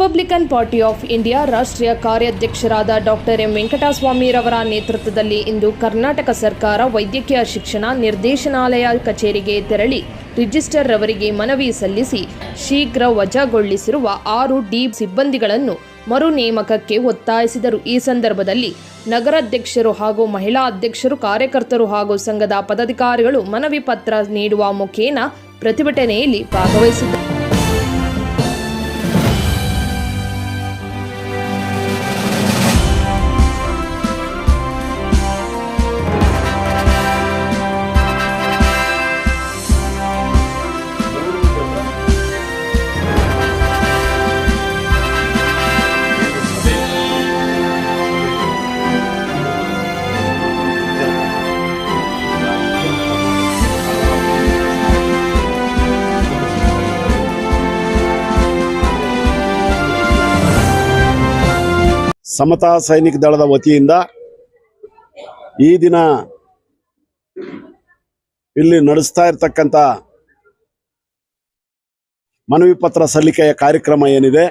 Republican party of India ರಾಷ್ಟ್ರೀಯ ಕಾರ್ಯಾಧ್ಯಕ್ಷರಾದ doctor M. ವೆಂಕಟಸ್ವಾಮಿರವರ ನೇತೃತ್ವದಲ್ಲಿ ಇಂದು ಕರ್ನಾಟಕ ಸರ್ಕಾರ ವೈದ್ಯಕೀಯ ಶಿಕ್ಷಣ ನಿರ್ದೇಶನಾಲಯ ಕಚೇರಿಗೆ ತೆರಳಿ ರಿಜಿಸ್ಟರ್ ರವರಿಗೆ ಮನವಿ ಸಲ್ಲಿಸಿ ಶೀಘ್ರ ವಜಾಗೊಳಿಸಿರುವ ಆರು ಡಿ ಸಿಬ್ಬಂದಿಗಳನ್ನು ಮರು ನೇಮಕಕ್ಕೆ ಒತ್ತಾಯಿಸಿದರು. ಈ ಸಂದರ್ಭದಲ್ಲಿ ನಗರಾಧ್ಯಕ್ಷರು ಹಾಗೂ ಮಹಿಳಾ ಅಧ್ಯಕ್ಷರು, ಕಾರ್ಯಕರ್ತರು ಹಾಗೂ ಸಂಘದ ಪದಾಧಿಕಾರಿಗಳು ಮನವಿ ಪತ್ರ ನೀಡುವ ಮುಖೇನ ಪ್ರತಿಭಟನೆಯಲ್ಲಿ ಭಾಗವಹಿಸಿದ್ದರು. ಸಮತಾ ಸೈನಿಕ ದಳದ ವತಿಯಿಂದ ಈ ದಿನ ಇಲ್ಲಿ ನಡೆಸ್ತಾ ಇರತಕ್ಕಂಥ ಮನವಿ ಪತ್ರ ಸಲ್ಲಿಕೆಯ ಕಾರ್ಯಕ್ರಮ ಏನಿದೆ?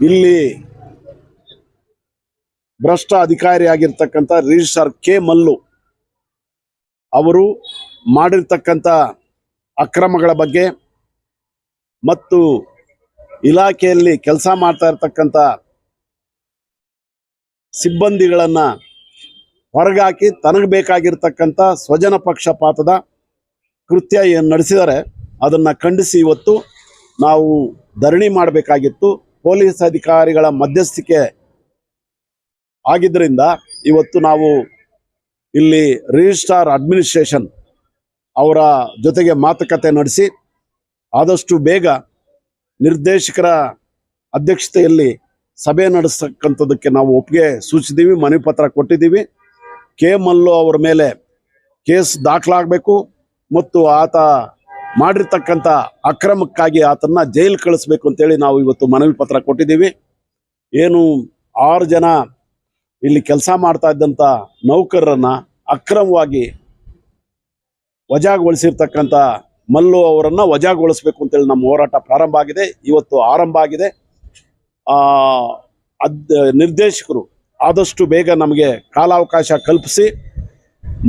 ಇಲ್ಲಿ ಭ್ರಷ್ಟ ಅಧಿಕಾರಿಯಾಗಿರ್ತಕ್ಕಂಥ ರಿಜಿಸ್ಟ್ರಾರ್ ಕೆ ಮಲ್ಲು ಅವರು ಮಾಡಿರ್ತಕ್ಕಂಥ ಅಕ್ರಮಗಳ ಬಗ್ಗೆ ಮತ್ತು ಇಲಾಖೆಯಲ್ಲಿ ಕೆಲಸ ಮಾಡ್ತಾ ಇರ್ತಕ್ಕಂಥ ಸಿಬ್ಬಂದಿಗಳನ್ನ ಹೊರಗಾಕಿ ತನಗೆ ಬೇಕಾಗಿರ್ತಕ್ಕಂಥ ಸ್ವಜನ ಪಕ್ಷಪಾತದ ಕೃತ್ಯ ಏನು ನಡೆಸಿದರೆ ಅದನ್ನ ಖಂಡಿಸಿ ಇವತ್ತು ನಾವು ಧರಣಿ ಮಾಡಬೇಕಾಗಿತ್ತು. ಪೊಲೀಸ್ ಅಧಿಕಾರಿಗಳ ಮಧ್ಯಸ್ಥಿಕೆ ಆಗಿದ್ದರಿಂದ ಇವತ್ತು ನಾವು ಇಲ್ಲಿ ರಿಜಿಸ್ಟ್ರಾರ್ ಅಡ್ಮಿನಿಸ್ಟ್ರೇಷನ್ ಅವರ ಜೊತೆಗೆ ಮಾತುಕತೆ ನಡೆಸಿ ಆದಷ್ಟು ಬೇಗ ನಿರ್ದೇಶಕರ ಅಧ್ಯಕ್ಷತೆಯಲ್ಲಿ ಸಭೆ ನಡೆಸ್ತಕ್ಕಂಥದ್ದಕ್ಕೆ ನಾವು ಒಪ್ಪಿಗೆ ಸೂಚಿಸಿದ್ದೀವಿ, ಮನವಿ ಪತ್ರ ಕೊಟ್ಟಿದ್ದೀವಿ. ಕೆ ಮಲ್ಲು ಅವರ ಮೇಲೆ ಕೇಸ್ ದಾಖಲಾಗಬೇಕು ಮತ್ತು ಆತ ಮಾಡಿರ್ತಕ್ಕಂಥ ಅಕ್ರಮಕ್ಕಾಗಿ ಆತನ್ನ ಜೈಲು ಕಳಿಸ್ಬೇಕು ಅಂತೇಳಿ ನಾವು ಇವತ್ತು ಮನವಿ ಪತ್ರ ಕೊಟ್ಟಿದ್ದೀವಿ. ಏನು ಆರು ಜನ ಇಲ್ಲಿ ಕೆಲಸ ಮಾಡ್ತಾ ಇದ್ದಂಥ ನೌಕರರನ್ನ ಅಕ್ರಮವಾಗಿ ವಜಾಗೊಳಿಸಿರ್ತಕ್ಕಂಥ ಮಲ್ಲು ಅವರನ್ನು ವಜಾಗೊಳಿಸಬೇಕು ಅಂತೇಳಿ ನಮ್ಮ ಹೋರಾಟ ಪ್ರಾರಂಭ ಆಗಿದೆ. ಇವತ್ತು ಆರಂಭ ಆಗಿದೆ. ಅದ್, ನಿರ್ದೇಶಕರು ಆದಷ್ಟು ಬೇಗ ನಮಗೆ ಕಾಲಾವಕಾಶ ಕಲ್ಪಿಸಿ,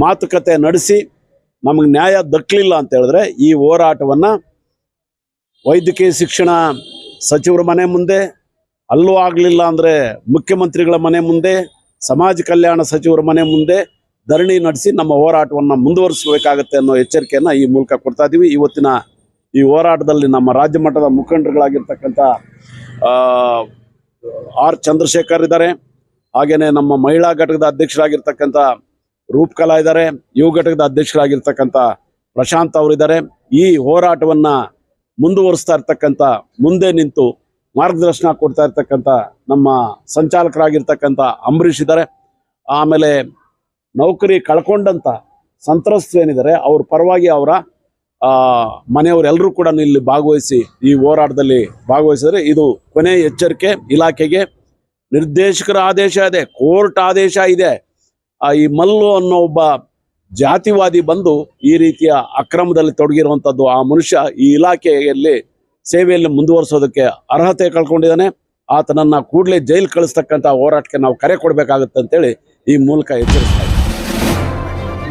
ಮಾತುಕತೆ ನಡೆಸಿ, ನಮಗೆ ನ್ಯಾಯ ದಕ್ಕಲಿಲ್ಲ ಅಂತ ಹೇಳಿದ್ರೆ ಈ ಹೋರಾಟವನ್ನ ವೈದ್ಯಕೀಯ ಶಿಕ್ಷಣ ಸಚಿವರ ಮನೆ ಮುಂದೆ, ಅಲ್ಲೂ ಆಗಲಿಲ್ಲ ಅಂದರೆ ಮುಖ್ಯಮಂತ್ರಿಗಳ ಮನೆ ಮುಂದೆ, ಸಮಾಜ ಕಲ್ಯಾಣ ಸಚಿವರ ಮನೆ ಮುಂದೆ ಧರಣಿ ನಡೆಸಿ ನಮ್ಮ ಹೋರಾಟವನ್ನು ಮುಂದುವರಿಸಬೇಕಾಗತ್ತೆ ಅನ್ನೋ ಎಚ್ಚರಿಕೆಯನ್ನು ಈ ಮೂಲಕ ಕೊಡ್ತಾ ಇದ್ದೀವಿ ಇವತ್ತಿನ ಈ ಹೋರಾಟದಲ್ಲಿ ನಮ್ಮ ರಾಜ್ಯ ಮಟ್ಟದ ಮುಖಂಡರುಗಳಾಗಿರ್ತಕ್ಕಂಥ ಆರ್ ಚಂದ್ರಶೇಖರ್ ಇದ್ದಾರೆ. ಹಾಗೆಯೇ ನಮ್ಮ ಮಹಿಳಾ ಘಟಕದ ಅಧ್ಯಕ್ಷರಾಗಿರ್ತಕ್ಕಂಥ ರೂಪಕಲಾ ಇದ್ದಾರೆ. ಯುವ ಘಟಕದ ಅಧ್ಯಕ್ಷರಾಗಿರ್ತಕ್ಕಂಥ ಪ್ರಶಾಂತ್ ಅವರಿದ್ದಾರೆ ಈ ಹೋರಾಟವನ್ನು ಮುಂದುವರಿಸ್ತಾ ಇರ್ತಕ್ಕಂಥ, ಮುಂದೆ ನಿಂತು ಮಾರ್ಗದರ್ಶನ ಕೊಡ್ತಾ ಇರ್ತಕ್ಕಂಥ ನಮ್ಮ ಸಂಚಾಲಕರಾಗಿರ್ತಕ್ಕಂಥ ಅಂಬರೀಷ್ ಇದ್ದಾರೆ. ಆಮೇಲೆ ನೌಕರಿ ಕಳ್ಕೊಂಡಂತ ಸಂತ್ರಸ್ತರು ಏನಿದ್ದಾರೆ ಅವ್ರ ಪರವಾಗಿ ಅವರ ಮನೆಯವರೆಲ್ಲರೂ ಕೂಡ ಇಲ್ಲಿ ಭಾಗವಹಿಸಿ ಈ ಹೋರಾಟದಲ್ಲಿ ಭಾಗವಹಿಸಿದರೆ ಇದು ಕೊನೆ ಎಚ್ಚರಿಕೆ ಇಲಾಖೆಗೆ. ನಿರ್ದೇಶಕರ ಆದೇಶ ಇದೆ ಕೋರ್ಟ್ ಆದೇಶ ಇದೆ. ಆ, ಈ ಮಲ್ಲು ಅನ್ನೋ ಒಬ್ಬ ಜಾತಿವಾದಿ ಬಂದು ಈ ರೀತಿಯ ಅಕ್ರಮದಲ್ಲಿ ತೊಡಗಿರುವಂಥದ್ದು ಆ ಮನುಷ್ಯ ಈ ಇಲಾಖೆಯಲ್ಲಿ ಸೇವೆಯಲ್ಲಿ ಮುಂದುವರಿಸೋದಕ್ಕೆ ಅರ್ಹತೆ ಕಳ್ಕೊಂಡಿದ್ದಾನೆ. ಆತನನ್ನ ಕೂಡಲೇ ಜೈಲು ಕಳಿಸ್ತಕ್ಕಂಥ ಹೋರಾಟಕ್ಕೆ ನಾವು ಕರೆ ಕೊಡಬೇಕಾಗುತ್ತೆ ಅಂತೇಳಿ ಈ ಮೂಲಕ ಎಚ್ಚರಿಸ್ತಾ